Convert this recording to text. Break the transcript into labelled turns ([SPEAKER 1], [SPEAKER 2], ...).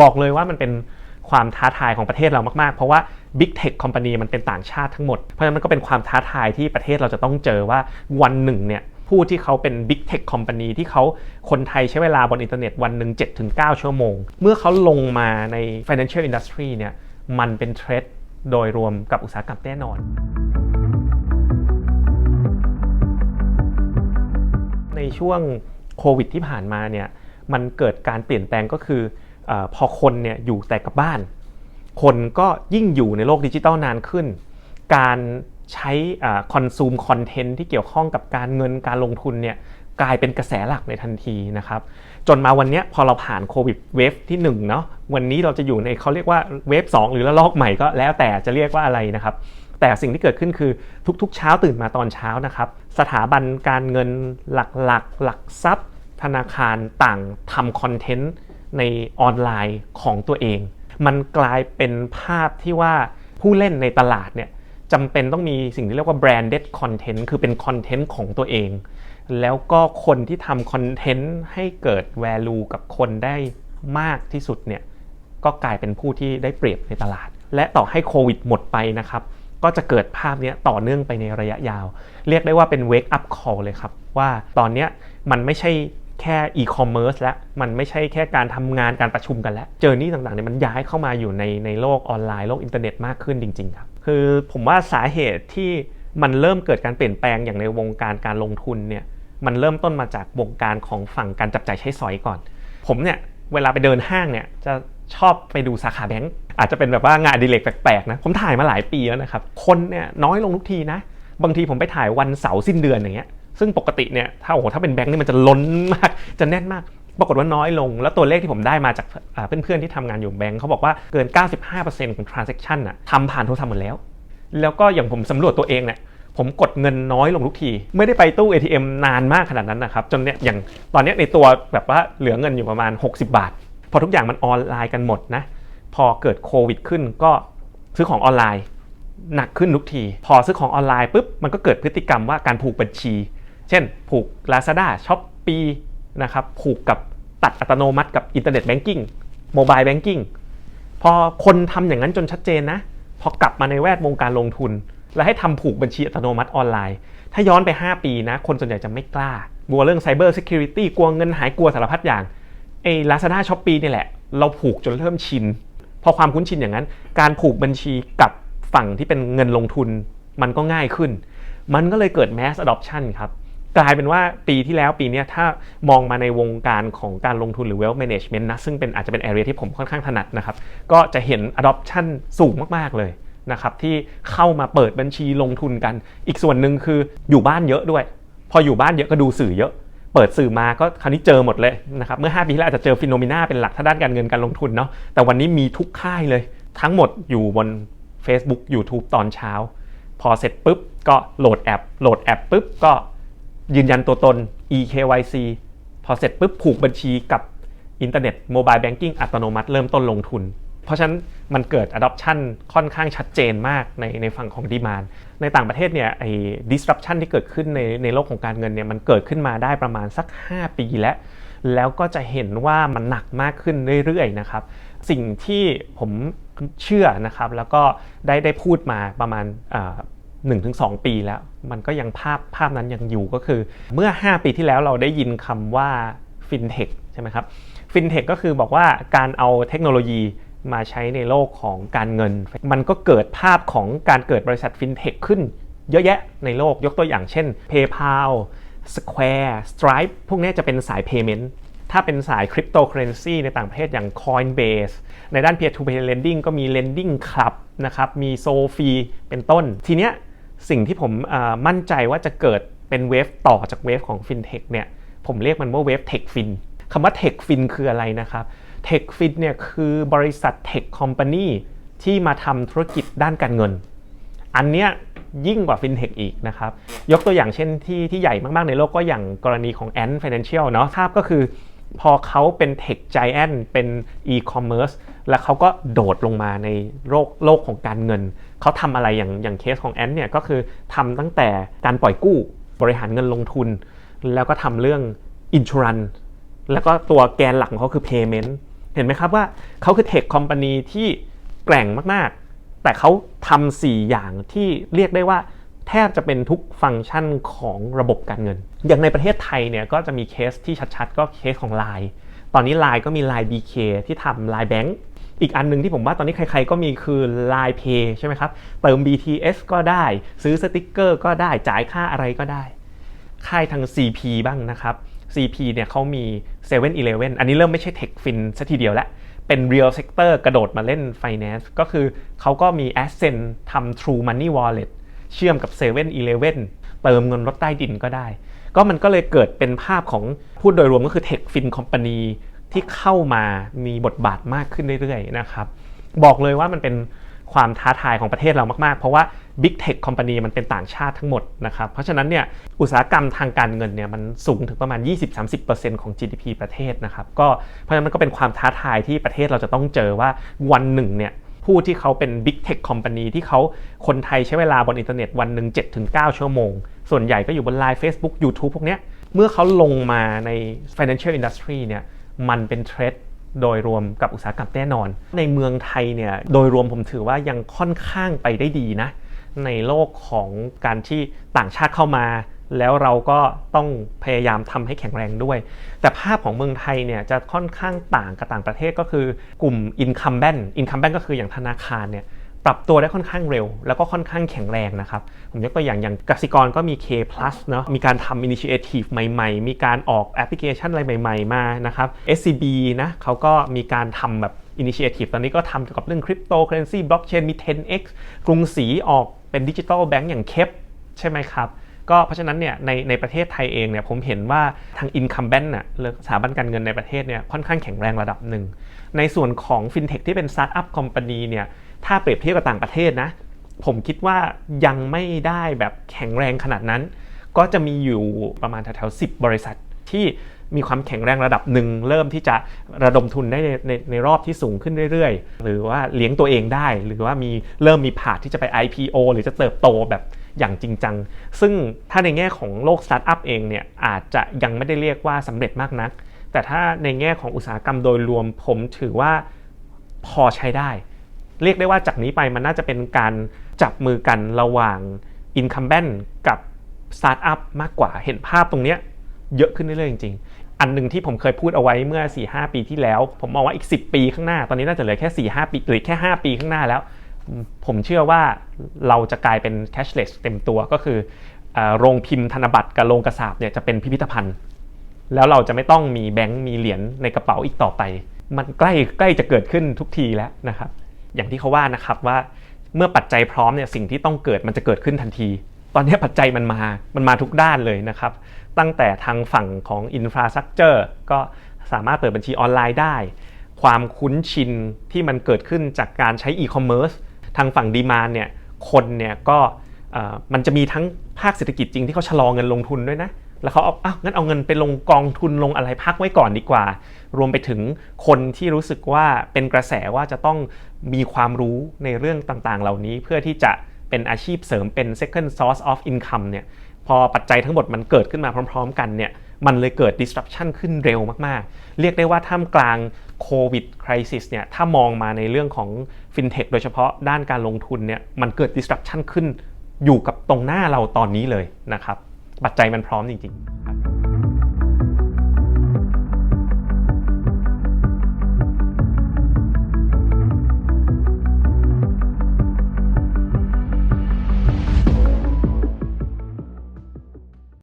[SPEAKER 1] บอกเลยว่ามันเป็นความท้าทายของประเทศเรามาก ๆ เพราะว่า Big Tech Company มันเป็นต่างชาติทั้งหมด เพราะฉะนั้นมันก็เป็นความท้าทายที่ประเทศเราจะต้องเจอว่าวันหนึ่งเนี่ยผู้ที่เขาเป็น Big Tech Company ที่เขาคนไทยใช้เวลาบนอินเทอร์เน็ตวันหนึ่ง7-9 ชั่วโมง เมื่อเขาลงมาใน Financial Industry เนี่ยมันเป็นเทรดโดยรวมกับอุตสาหกรรมแน่นอน ในช่วงโควิดที่ผ่านมาเนี่ยมันเกิดการเปลี่ยนแปลงก็คือเออ พอคนเนี่ยอยู่แต่กับบ้าน คนก็ยิ่งอยู่ในโลกดิจิทัลนานขึ้น การใช้คอนซูมคอนเทนต์ที่เกี่ยวข้องกับการเงินการลงทุนเนี่ยกลายเป็นกระแสหลักในทันทีนะครับ จนมาวันนี้พอเราผ่านโควิดเวฟที่1เนาะวันนี้เราจะอยู่ในเขาเรียกว่าเวฟ2หรือระลอกใหม่ก็แล้วแต่จะเรียกว่าอะไรนะครับ แต่สิ่งที่เกิดขึ้นคือทุกๆ เช้าตื่นมาตอนเช้านะครับ สถาบันการเงินหลักๆ หลักทรัพย์ ธนาคารต่างทำคอนเทนต์ ในออนไลน์ของตัวเอง มันกลายเป็นภาพที่ว่าผู้เล่นในตลาดเนี่ยจำเป็นต้องมีสิ่งที่เรียกว่า branded content คือเป็นคอนเทนต์ของตัวเอง แล้วก็คนที่ทำคอนเทนต์ให้เกิด value กับคนได้มากที่สุดเนี่ยก็กลายเป็นผู้ที่ได้เปรียบในตลาด และต่อให้โควิดหมดไปนะครับ ก็จะเกิดภาพนี้ต่อเนื่องไปในระยะยาว เรียกได้ว่าเป็น wake up call เลยครับ ว่าตอนนี้มันไม่ใช่ แค่อีคอมเมิร์ซแล้วมันไม่ใช่แค่การทำงานการประชุมกันแล้วเจอนี่ต่างๆเนี่ยมันย้ายเข้ามาอยู่ในในโลกออนไลน์โลกอินเทอร์เน็ตมากขึ้นจริงๆครับคือผมว่าสาเหตุที่มันเริ่มเกิดการเปลี่ยนแปลงอย่างในวงการการลงทุนเนี่ยมันเริ่มต้นมาจากวงการของฝั่งการจับจ่ายใช้สอยก่อน ผมเนี่ยเวลาไปเดินห้างเนี่ยจะชอบไปดูสาขาแบงก์อาจจะเป็นแบบว่างานดิเรกแปลกๆนะผมถ่ายมาหลายปีแล้วนะครับคนเนี่ยน้อยลงทุกทีนะบางทีผมไปถ่ายวันเสาร์สิ้นเดือนอย่างเงี้ย ซึ่งปกติเนี่ยถ้าโอ้โหถ้าเป็นแบงก์นี่มันจะล้นมาก จะแน่นมาก ปรากฏว่าน้อยลง แล้วตัวเลขที่ผมได้มาจากเพื่อนๆที่ทำงานอยู่แบงก์เขาบอกว่าเกิน 95%ของ transaction น่ะทำผ่านโทรศัพท์หมดแล้ว แล้วก็อย่างผมสำรวจตัวเองเนี่ยผมกดเงินน้อยลงทุกที ไม่ได้ไปตู้ ATM นานมากขนาดนั้นนะครับ จนเนี่ยอย่างตอนนี้ในตัวแบบว่าเหลือเงินอยู่ประมาณ 60 บาท พอทุกอย่างมันออนไลน์กันหมดนะ พอเกิดโควิดขึ้นก็ซื้อของออนไลน์ หนักขึ้นทุกที พอซื้อของออนไลน์ปุ๊บมันก็เกิดพฤติกรรมว่าการผูกบัญชี เช่น ผูก Lazada s h o p ปีนะครับผูกกับตัดอัตโนมัติกับอินเทอร์เน็ตแบงกิ้งโมบายแบงกิ้งพอคนทำอย่างนั้นจนชัดเจนนะ พอกลับมาในแวดวงการลงทุน แล้วให้ทำผูกบัญชีอัตโนมัติออนไลน์ ถ้าย้อนไป 5 ปีนะ คนส่วนใหญ่จะไม่กล้ากลัวเรื่อง Cyber Security กลัวเงินหายกลัวสารพัดอย่างไอ้ Lazada s h o p ปีนี่แหละ เราผูกจนเริ่มชิน พอความคุ้นชินอย่างนั้น การผูกบัญชีกับฝั่งที่เป็นเงินลงทุน มันก็ง่ายขึ้น มันก็เลยเกิด mass adoption ครับ กลายเป็นว่าปีที่แล้วปีนี้ถ้ามองมาในวงการของการลงทุนหรือ wealth management นะซึ่งเป็นอาจจะเป็น area ที่ผมค่อนข้างถนัดนะครับก็จะเห็น adoption สูงมากๆเลยนะครับที่เข้ามาเปิดบัญชีลงทุนกัน อีกส่วนหนึ่งคืออยู่บ้านเยอะด้วย พออยู่บ้านเยอะก็ดูสื่อเยอะ เปิดสื่อมาก็คราวนี้เจอหมดเลยนะครับเมื่อ 5 ปีที่แล้วอาจจะเจอฟิโนเมนาเป็นหลักถ้าด้านการเงินการลงทุนเนาะแต่วันนี้มีทุกค่ายเลย ทั้งหมดอยู่บน Facebook YouTube ตอนเช้า พอเสร็จปุ๊บก็โหลดแอปโหลดแอปปุ๊บก็ ยืนยันตัวตน eKYC พอเสร็จปุ๊บผูกบัญชีกับอินเทอร์เน็ตโมบายแบงกิ้งอัตโนมัติเริ่มต้นลงทุน เพราะฉะนั้นมันเกิด adoption ค่อนข้างชัดเจนมากในในฝั่งของ demand ในต่างประเทศเนี่ยไอ้ disruption ที่เกิดขึ้นในในโลกของการเงินเนี่ยมันเกิดขึ้นมาได้ประมาณสัก 5 ปีแล้ว แล้วก็จะเห็นว่ามันหนักมากขึ้นเรื่อยๆนะครับ สิ่งที่ผมเชื่อนะครับแล้วก็ได้ได้พูดมาประมาณ หนึ่งถึงสปีแล้ว มันก็ยังภาพภาพนั้นยังอยู่ก็คือ เมื่อ 5 ปีที่แล้วเราได้ยินคำว่า FinTech ใช่ไหมครับ FinTech ก็คือบอกว่าการเอาเทคโนโลยีมาใช้ในโลกของการเงิน มันก็เกิดภาพของการเกิดบริษัท FinTech ขึ้น เยอะแยะในโลกยกตัวอย่างเช่น PayPal Square Stripe พวกนี้จะเป็นสาย Payment ถ้าเป็นสายคริปโตเคอเรนซีในต่างประเทศอย่าง Coinbase ในด้าน Peer to Peer Lending ก็มี Lending Club นะครับ มี Sofi เป็นต้น ทีเนี้ย สิ่งที่ผมมั่นใจว่าจะเกิดเป็นเวฟต่อจากเวฟของ FinTech เนี่ยผมเรียกมันว่าเวฟ Tech Fin คำว่า Tech Fin คืออะไรนะครับ Tech Fin เนี่ยคือบริษัท Tech Company ที่มาทำธุรกิจด้านการเงิน อันเนี้ยยิ่งกว่า FinTech อีกนะครับ ยกตัวอย่างเช่นที่ที่ใหญ่มาก ๆ ในโลกก็อย่างกรณีของ Ant Financial เนาะภาพก็คือ พอเขาเป็น Tech Giant เป็น E-commerce แล้วเขาก็โดดลงมาในโลกโลกของการเงิน เขาทำอะไรอย่างอย่างเคสของแอนเนี่ยก็คือทำตั้งแต่การปล่อยกู้บริหารเงินลงทุน แล้วก็ทำเรื่อง insurance แล้วก็ตัวแกนหลักของเขาคือ payment เห็นไหมครับว่าเขาคือเทคคอมพานีที่แกร่งมาก ๆ แต่เขาทำสี่อย่างที่เรียกได้ว่า แทบจะเป็นทุกฟังก์ชันของระบบการเงิน อย่างในประเทศไทยเนี่ยก็จะมีเคสที่ชัดๆ ก็เคสของ Line ตอนนี้ Line ก็มี Line BK ที่ทำ Line Bank อีกอันหนึ่งที่ผมว่าตอนนี้ใครๆก็มีคือ Line Pay ใช่ไหมครับ เติม BTS ก็ได้ ซื้อสติกเกอร์ก็ได้จ่ายค่าอะไรก็ได้ ค่ายทาง CP บ้างนะครับ CP เนี่ยเขามี7 e เ e ่ e ออันนี้เริ่มไม่ใช่ Tech Fin ซะทีเดียวแล้ว เป็น Real Sector กระโดดมาเล่น Finance ก็คือเขาก็มี Ascent ทำ True Money Wallet เชื่อมกับ7 e เ e ่ e อเติมเงินรถใต้ดินก็ได้ ก็มันก็เลยเกิดเป็นภาพของพูดโดยรวมก็คือ Tech Fin Company ที่เข้ามามีบทบาทมากขึ้นเรื่อยๆนะครับบอกเลยว่ามันเป็นความท้าทายของประเทศเรามากๆ เพราะว่า Big Tech Company มันเป็นต่างชาติทั้งหมดนะครับ เพราะฉะนั้นเนี่ยอุตสาหกรรมทางการเงินเนี่ยมันสูงถึงประมาณ 20-30%ของ GDP ประเทศนะครับ ก็เพราะฉะนั้นมันก็เป็นความท้าทายที่ประเทศเราจะต้องเจอว่าวันหนึ่งเนี่ย ผู้ที่เขาเป็น Big Tech Company ที่เขาคนไทยใช้เวลาบนอินเทอร์เน็ตวันหนึ่ง7-9 ชั่วโมง ส่วนใหญ่ก็อยู่บน Line Facebook YouTube พวกเนี้ยเมื่อเขาลงมาใน financial industry เนี่ยมันเป็นเทรดโดยรวมกับอุตสาหกรรมแน่นอน ในเมืองไทยเนี่ยโดยรวมผมถือว่ายังค่อนข้างไปได้ดีนะ ในโลกของการที่ต่างชาติเข้ามา แล้วเราก็ต้องพยายามทำให้แข็งแรงด้วย แต่ภาพของเมืองไทยเนี่ยจะค่อนข้างต่างกับต่างประเทศก็คือกลุ่ม incumbent incumbent ก็คืออย่างธนาคารเนี่ยปรับตัวได้ค่อนข้างเร็ว แล้วก็ค่อนข้างแข็งแรงนะครับ ผมยกตัวอย่างอย่างกสิกรก็มี K plus เนาะมีการทำ initiative ใหม่ๆ มีการออกแอปพลิเคชันอะไรใหม่ๆ มานะครับ SCB นะเขาก็มีการทำแบบ initiative ตอนนี้ก็ทำเกี่ยวกับเรื่องคริปโตเคอเรนซีบล็อกเชนมี 10x กรุงศรีออกเป็นดิจิทัลแบงก์อย่างเคปใช่ไหมครับ ก็เพราะฉะนั้นเนี่ยในในประเทศไทยเองเนี่ยผมเห็นว่าทาง incumbent น่ะสถาบันการเงินในประเทศเนี่ยค่อนข้างแข็งแรงระดับหนึ่ง ในส่วนของ fintech ที่เป็น startup company เนี่ยถ้าเปรียบเทียบกับต่างประเทศนะผมคิดว่ายังไม่ได้แบบแข็งแรงขนาดนั้น ก็จะมีอยู่ประมาณแถวๆ10บริษัทที่มีความแข็งแรงระดับหนึ่ง เริ่มที่จะระดมทุนได้ในในในรอบที่สูงขึ้นเรื่อยๆ หรือว่าเลี้ยงตัวเองได้ หรือว่ามีเริ่มมีผาดที่จะไป IPO หรือจะเติบโตแบบ อย่างจริงจัง ซึ่งถ้าในแง่ของโลกสตาร์ทอัพเองเนี่ยอาจจะยังไม่ได้เรียกว่าสำเร็จมากนัก แต่ถ้าในแง่ของอุตสาหกรรมโดยรวมผมถือว่าพอใช้ได้ เรียกได้ว่าจากนี้ไปมันน่าจะเป็นการจับมือกันระหว่าง Incumbent กับ Startup มากกว่าเห็นภาพตรงนี้เยอะขึ้นเรื่อยๆจริงๆ อันหนึ่งที่ผมเคยพูดเอาไว้เมื่อ 4-5 ปีที่แล้ว ผมมองว่าอีก 10 ปีข้างหน้า ตอนนี้น่าจะเหลือแค่ 4-5 ปีหรือแค่ 5 ปีข้างหน้าแล้ว ผมเชื่อว่าเราจะกลายเป็น cashless เต็มตัวก็คือโรงพิมพ์ธนบัตรกับโรงกระสาบเนี่ยจะเป็นพิพิธภัณฑ์ แล้วเราจะไม่ต้องมีแบงค์มีเหรียญในกระเป๋าอีกต่อไป มันใกล้ใกล้จะเกิดขึ้นทุกทีแล้วนะครับ อย่างที่เขาว่านะครับว่าเมื่อปัจจัยพร้อมเนี่ยสิ่งที่ต้องเกิดมันจะเกิดขึ้นทันที ตอนนี้ปัจจัยมันมา มันมาทุกด้านเลยนะครับ ตั้งแต่ทางฝั่งของอินฟราสตรักเจอร์ก็สามารถเปิดบัญชีออนไลน์ได้ ความคุ้นชินที่มันเกิดขึ้นจากการใช้อีคอมเมิร์ซ ทางฝั่งดีมานเนี่ยคนเนี่ยก็มันจะมีทั้งภาคเศรษฐกิจจริงที่เขาชะลอเงินลงทุนด้วยนะ แล้วเขาเอาอ้าวงั้นเอาเงินไปลงกองทุนลงอะไรพักไว้ก่อนดีกว่า รวมไปถึงคนที่รู้สึกว่าเป็นกระแสว่าจะต้องมีความรู้ในเรื่องต่างๆ เหล่านี้เพื่อที่จะเป็นอาชีพเสริมเป็น second source of income เนี่ยพอปัจจัยทั้งหมดมันเกิดขึ้นมาพร้อม ๆ กันเนี่ยมันเลยเกิด disruption ขึ้นเร็วมากๆ เรียกได้ว่าท่ามกลาง โควิดคริสิสเนี่ยถ้ามองมาในเรื่องของฟินเทคโดยเฉพาะด้านการลงทุนเนี่ยมันเกิด disruption ขึ้นอยู่กับตรงหน้าเราตอนนี้เลยนะครับ ปัจจัยมันพร้อมจริง ๆ